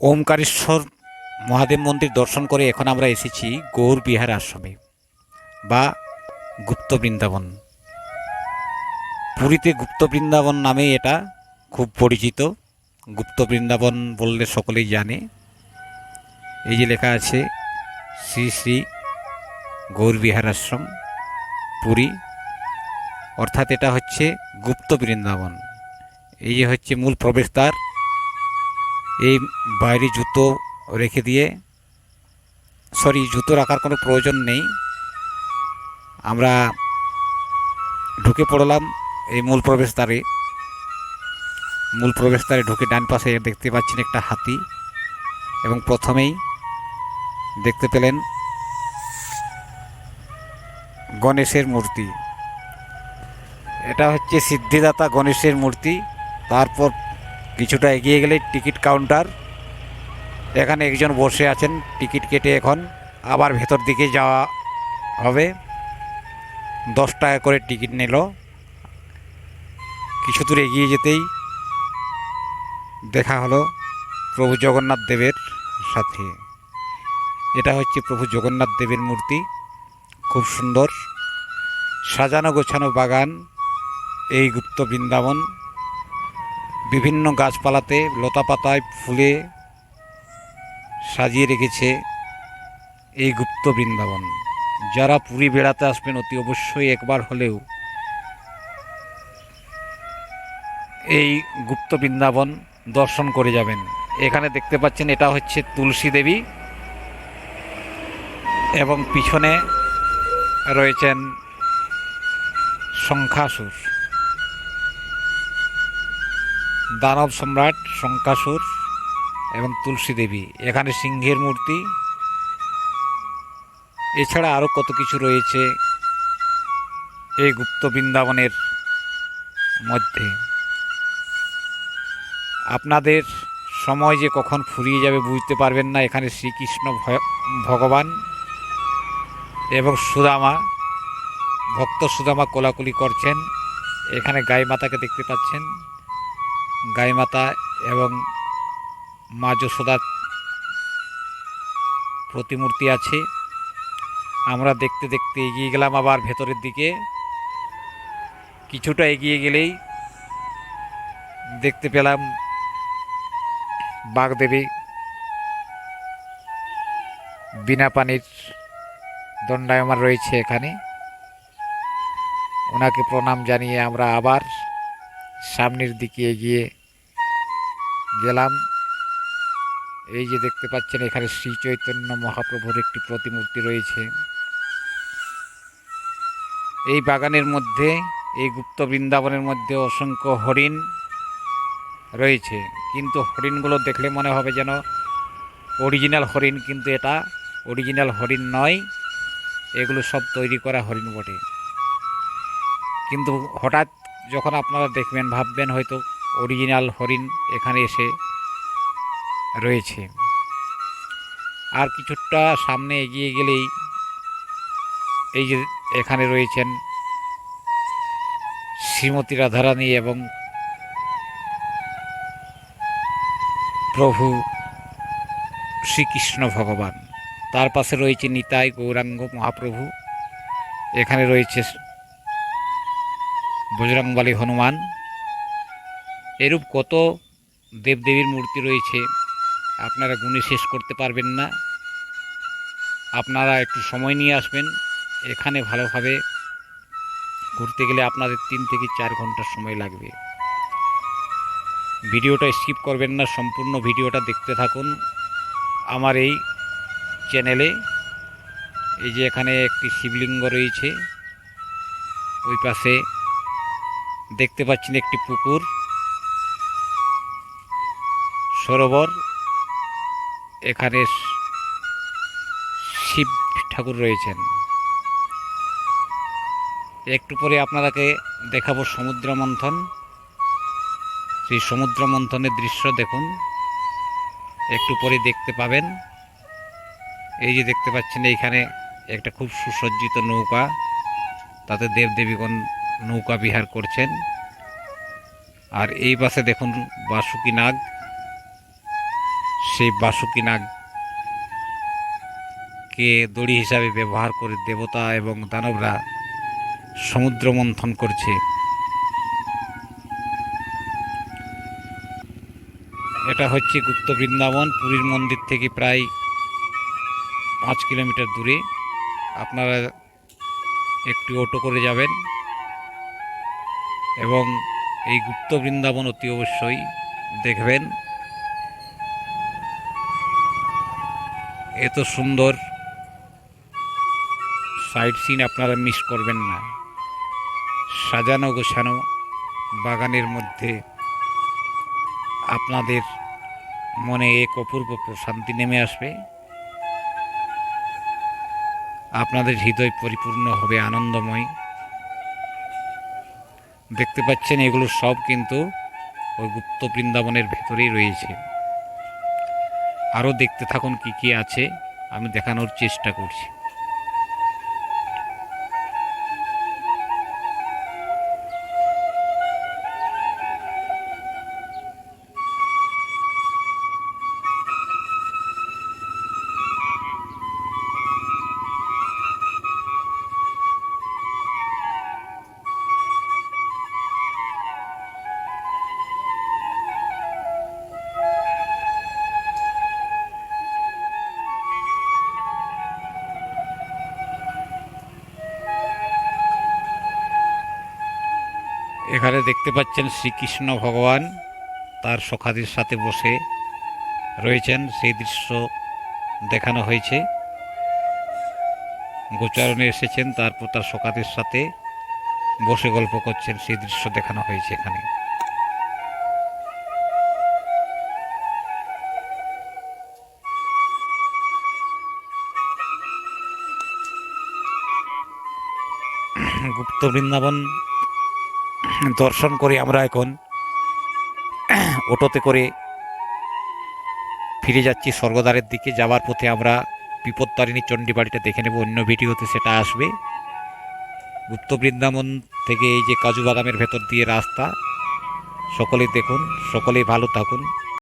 ওমকারেশ্বর মহাদেব মন্দির দর্শন করে এখন আমরা এসেছি গৌর বিহার আশ্রমে বা গুপ্ত বৃন্দাবন। পুরীতে গুপ্ত বৃন্দাবন নামে এটা খুব পরিচিত। গুপ্ত বৃন্দাবন বললে সকলেই জানে। এই যে লেখা আছে, শ্রী শ্রী গৌর বিহার আশ্রম, পুরী। অর্থাৎ এটা হচ্ছে গুপ্ত বৃন্দাবন। এই যে হচ্ছে মূল প্রবেশদ্বার এই বাইরে জুতো রেখে দিয়ে সরি জুতো রাখার কোনো প্রয়োজন নেই। আমরা ঢুকে পড়লাম এই মূল প্রবেশদ্বারে। মূল প্রবেশদ্বারে ঢুকে ডান পাশে দেখতে পাচ্ছেন একটা হাতি এবং প্রথমেই দেখতে পেলেন গণেশের মূর্তি। এটা হচ্ছে সিদ্ধিদাতা গণেশের মূর্তি। তারপর কিছুটা এগিয়ে গেলে টিকিট কাউন্টার। এখানে একজন বসে আছেন, টিকিট কেটে এখন আবার ভেতর দিকে যাওয়া হবে। দশ টাকা করে টিকিট নিল। কিছু দূর এগিয়ে যেতেই দেখা হলো প্রভু জগন্নাথ দেবের সাথে। এটা হচ্ছে প্রভু জগন্নাথ দেবের মূর্তি। খুব সুন্দর। সাজানো গোছানো বাগান, এই গুপ্ত বৃন্দাবন। বিভিন্ন গাছপালাতে লতাপাতায় ফুলে সাজিয়ে রেখেছে এই গুপ্ত বৃন্দাবন। যারা পুরী বেড়াতে আসবেন অতি অবশ্যই একবার হলেও এই গুপ্ত বৃন্দাবন দর্শন করে যাবেন। এখানে দেখতে পাচ্ছেন এটা হচ্ছে তুলসী দেবী এবং পিছনে রয়েছেন শঙ্খাসুর। দানব সম্রাট শঙ্কাসুর এবং তুলসী দেবী, এখানে সিংহের মূর্তি। এছাড়া আরও কত কিছু রয়েছে এই গুপ্ত বৃন্দাবনের মধ্যে। আপনাদের সময় যে কখন ফুরিয়ে যাবে বুঝতে পারবেন না, এখানে শ্রীকৃষ্ণ ভগবান এবং সুদামা, ভক্ত সুদামা কোলাকুলি করছেন। এখানে গাই মাতাকে দেখতে পাচ্ছেন। গাই মাতা এবং মা যশোদার প্রতিমূর্তি আছে। আমরা দেখতে দেখতে এগিয়ে গেলাম আবার ভেতরের দিকে। কিছুটা এগিয়ে গেলেই দেখতে পেলাম বাগদেবী বিনা পানির দণ্ডায়মান রয়েছে এখানে। ওনাকে প্রণাম জানিয়ে আমরা আবার সামনের দিকে এগিয়ে গেলাম। এই যে দেখতে পাচ্ছেন, এখানে শ্রী চৈতন্য মহাপ্রভুর একটি প্রতিমূর্তি রয়েছে। এই বাগানের মধ্যে, এই গুপ্ত বৃন্দাবনের মধ্যে অসংখ্য হরিণ রয়েছে। কিন্তু হরিণগুলো দেখলে মনে হবে যেন অরিজিনাল হরিণ, কিন্তু এটা অরিজিনাল হরিণ নয়। এগুলো সব তৈরি করা হরিণ বটে। কিন্তু হঠাৎ যখন আপনারা দেখবেন, ভাববেন হয়তো অরিজিনাল হরিণ এখানে এসে রয়েছে। আর কিছুটা সামনে এগিয়ে গেলেই এই যে এখানে রয়েছেন শ্রীমতী রাধারানী এবং প্রভু শ্রীকৃষ্ণ ভগবান। তার পাশে রয়েছে নিতাই গৌরাঙ্গ মহাপ্রভু। এখানে রয়েছে বজরংবলী হনুমান। এরূপ কত দেবদেবীর মূর্তি রয়েছে, আপনারা গুণে শেষ করতে পারবেন না। আপনারা একটু সময় নিয়ে আসবেন, এখানে ভালোভাবে ঘুরতে গেলে আপনাদের তিন থেকে চার ঘণ্টা সময় লাগবে। ভিডিওটা স্কিপ করবেন না, সম্পূর্ণ ভিডিওটা দেখতে থাকুন। আমার এই চ্যানেলে এই যে এখানে একটি শিবলিঙ্গ রয়েছে, ওই পাশে দেখতে পাচ্ছেন একটি পুকুর। সরোবর, এখানে শিব ঠাকুর রয়েছেন। একটু পরে আপনারাকে দেখাবো সমুদ্র মন্থন। সেই সমুদ্র মন্থনের দৃশ্য দেখুন। একটু পরে দেখতে পাবেন। এই যে দেখতে পাচ্ছেন, এইখানে একটা খুব সুসজ্জিত নৌকা। তাতে দেবদেবীগণ নৌকা বিহার করছেন। আর এই পাশে দেখুন বাসুকি নাগ। সেই বাসুকি নাগ কে দড়ি হিসাবে ব্যবহার করে দেবতা এবং দানবরা সমুদ্র মন্থন করছে। এটা হচ্ছে গুপ্ত বৃন্দাবন, পুরীর মন্দির থেকে প্রায় পাঁচ কিলোমিটার দূরে। আপনারা একটি অটো করে যাবেন এবং এই গুপ্ত বৃন্দাবন অতি অবশ্যই দেখবেন। এত সুন্দর সাইড সিন আপনারা মিস করবেন না। সাজানো গোছানো বাগানের মধ্যে আপনাদের মনে এক অপূর্ব প্রশান্তি নেমে আসবে। আপনাদের হৃদয় পরিপূর্ণ হবে, আনন্দময়। দেখতে পাচ্ছেন এগুলো সব কিন্তু ওই গুপ্ত বৃন্দাবনের ভেতরেই রয়েছে। আরও দেখতে থাকুন কি কি আছে। আমি দেখানোর চেষ্টা করছি। এখানে দেখতে পাচ্ছেন শ্রীকৃষ্ণ ভগবান। তার সখাদের সাথে বসে রয়েছেন। সেই দৃশ্য দেখানো হয়েছে। গোচারণে এসেছেন, তারপর তার সখাদের সাথে বসে গল্প করছেন। সেই দৃশ্য দেখানো হয়েছে এখানে। গুপ্ত বৃন্দাবন দর্শন করে আমরা এখন। অটোতে করে ফিরে যাচ্ছি স্বর্গদ্বারের দিকে। যাওয়ার পথে আমরা বিপত্তারিণী চণ্ডী বাড়িটা দেখে নেব। অন্য ভিডিওতে সেটা আসবে। গুপ্ত বৃন্দাবন থেকে এই যে কাজু বাদামের ভেতর দিয়ে রাস্তা সকলে দেখুন, সকলেই ভালো থাকুন।